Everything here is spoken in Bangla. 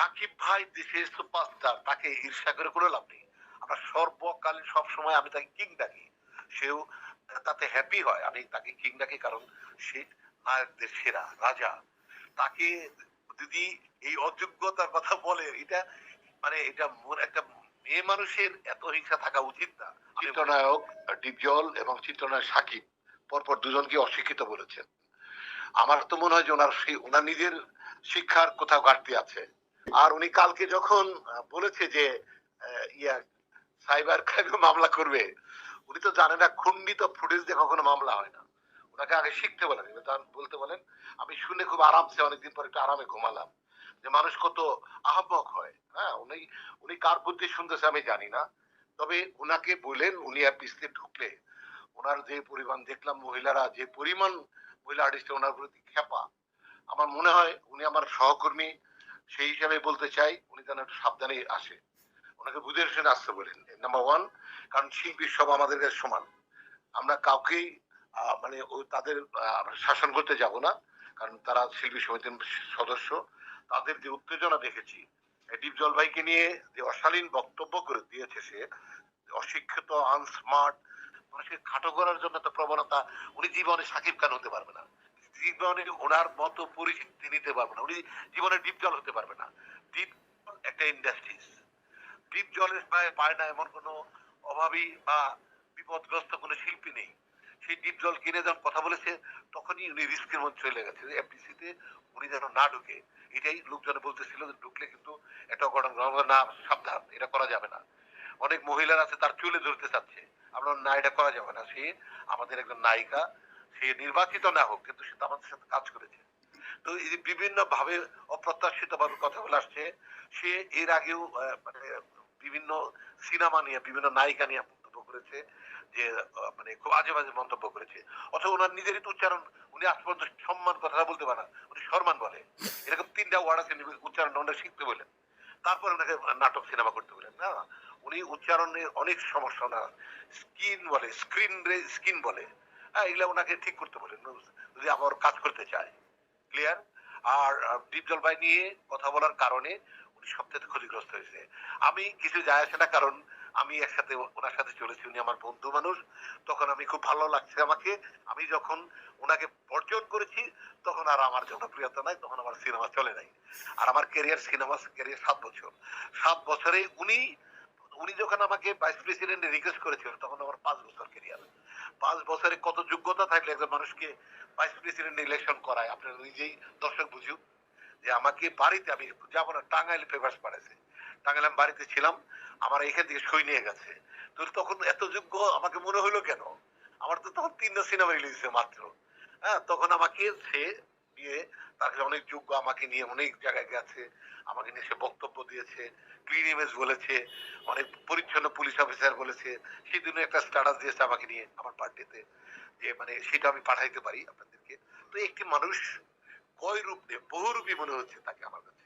সাকিব ভাই দেশের সুপারস্টার তাকে ঈর্ষা করে কোনো লাভ নেই। আমরা সর্বকালীন সব সময় আমি তাকে কিং ডাকি। সেও তাতে হ্যাপি হয়। আমি তাকে কিং ডাকি কারণ সে নায়কদের সেরা, রাজা। তাকে যদি এই অযোগ্যতার কথা বলে, এটা মানে এটা একটা মেয়ে মানুষের এত হিংসা থাকা উচিত না। চিত্রনায়ক ডিপজল এবং চিত্রনায়ক সাকিব পরপর দুজনকে অশিক্ষিত বলেছেন। আমার তো মনে হয় যে ওনার সেই, ওনার নিজের শিক্ষার কোথাও ঘাটতি আছে। আর উনি কালকে যখন বলেছে যে ইয়া, সাইবার ক্রাইমে মামলা করবে, উনি তো জানে না, খণ্ডিত ফুটেজ দিয়ে কখনো মামলা হয় না। ওনাকে আগে শিখতে বলেন তখন বলতে বলেন, আমি শুনে খুব আরামসে অনেকদিন পর একটু আরামে ঘুমালাম। যে মানুষ কত আহ্বক হয় হ্যাঁ? উনি উনি কার বুদ্ধি শুনতেছে আমি জানি না। তবে ওনাকে বলেন, উনি পিছলে ঢুকলে ওনার যে পরিমাণ দেখলাম মহিলারা, যে পরিমাণ মহিলা আর্টিস্ট ওনার প্রতি খেপা আমার মনে হয় উনি আমার সহকর্মী সেই হিসাবে বলতে চাই, উনি যেন একটু সাবধানে আসে। ওনাকে বুঝে শুনে আসতে বলেন। নাম্বার ওয়ান কারণ শিল্পী সব আমাদের কাছে সমান। আমরা কাউকেই মানে তাদের শাসন করতে যাব না, কারণ তারা শিল্পী সমিতির সদস্য। তাদের যে উত্তেজনা দেখেছি ডিপ জলভাইকে নিয়ে যে অশালীন বক্তব্য করে দিয়েছে সে, অশিক্ষিত, আনস্মার্ট, মানুষকে খাটো করার জন্য তো প্রবণতা, উনি জীবনে সাকিব খান হতে পারবে না। জীবনে ওনার মতো পরিচিতি নিতে পারবে না। উনি জীবনে ডিপ জল হতে পারবে না। ডিপ একটা ইন্ডাস্ট্রিজ ডিপ জলের পায়ে পায় না এমন কোনো অভাবী বা বিপদগ্রস্ত কোনো শিল্পী নেই। সেই ডিপ জল কিনে যখন কথা বলেছে, তখনই উনি রিস্কের মধ্যে চলে গেছে। এফডিসিতে উনি যেন না ঢুকে। এটাই লোকজন বলতেছিল যে ঢুকলে কিন্তু এটা অঘটন না, সাবধান, এটা করা যাবে না। অনেক মহিলার আছে, তার চুলে ধরতে চাচ্ছে। আমরা না, এটা করা যাবে না। সে আমাদের একজন নায়িকা সে নির্বাচিত না হোক, কিন্তু সে আমাদের সাথে কাজ করেছে। তো এই বিভিন্ন ভাবে অপ্রত্যাশিত ভাবে কথাগুলো আসছে, সে এর আগেও মানে বিভিন্ন সিনেমা নিয়ে, বিভিন্ন নায়িকা নিয়ে মন্তব্য করেছে, যে মানে খুব আজে বাজে মন্তব্য করেছে। অথবা ওনার নিজেরই তো উচ্চারণ, উনি আজ পর্যন্ত সম্মান কথাটা বলতে পারে না, উনি সম্মান বলে। এরকম তিনটা ওয়ার্ড আছে উচ্চারণ ওনাকে শিখতে বলেন। তারপর ওনাকে নাটক, সিনেমা করতে বলেন, না? উনি উচ্চারণে অনেক সমস্যা ওনার। স্কিন বলে, স্ক্রিন স্কিন বলে। হ্যাঁ ওনাকে ঠিক করতে বলেন যদি আবার কাজ করতে চায়। ক্লিয়ার আর ডিপ জলবাই নিয়ে কথা বলার কারণে উনি সবথেকে ক্ষতিগ্রস্ত হয়েছে। আমি কিছু যায় আসে না, কারণ আমি একসাথে, ওনার সাথে চলেছি, উনি আমার বন্ধু মানুষ। তখন আমি খুব ভালো লাগছে আমাকে। আমি যখন ওনাকে বর্জন করেছি, তখন আর আমার জনপ্রিয়তা নাই, তখন আমার সিনেমা চলে নাই। আর আমার ক্যারিয়ার সিনেমা ক্যারিয়ার সাত বছর। সাত বছরে উনি উনি যখন আমাকে ভাইস প্রেসিডেন্ট রিকোয়েস্ট করেছিল, তখন আমার পাঁচ বছর ক্যারিয়ার পাঁচ বছরে কত যোগ্যতা মানুষকে ভাইস প্রেসিডেন্ট ইলেকশন করায়। আপনারা নিজেই দর্শক বুঝুক যে আমাকে বাড়িতে, আমি যাব না, টাঙ্গাইল পেপার্স পাড়াইছে টাঙ্গাইল আমি বাড়িতে ছিলাম, আমার এখান থেকে সই নিয়ে গেছে। তো তখন এত যোগ্য আমাকে মনে হলো কেন? আমার তো তখন তিনটা সিনেমা রিলিজ হয়েছে মাত্র। হ্যাঁ তখন আমাকে সে নিয়ে কাছে অনেক যোগ্য আমাকে নিয়ে অনেক জায়গায় গেছে, আমাকে নিয়ে সে বক্তব্য দিয়েছে ক্লিন ইমেজ বলেছে, অনেক পরিচ্ছন্ন পুলিশ অফিসার বলেছে সেদিন একটা স্ট্যাটাস দিয়েছে আমাকে নিয়ে আমার বার্থডেতে যে মানে সেটা আমি পাঠাইতে পারি আপনাদেরকে। তো একটি মানুষ কয় রূপ নিয়ে বহুরূপী মনে হচ্ছে তাকে আমার কাছে।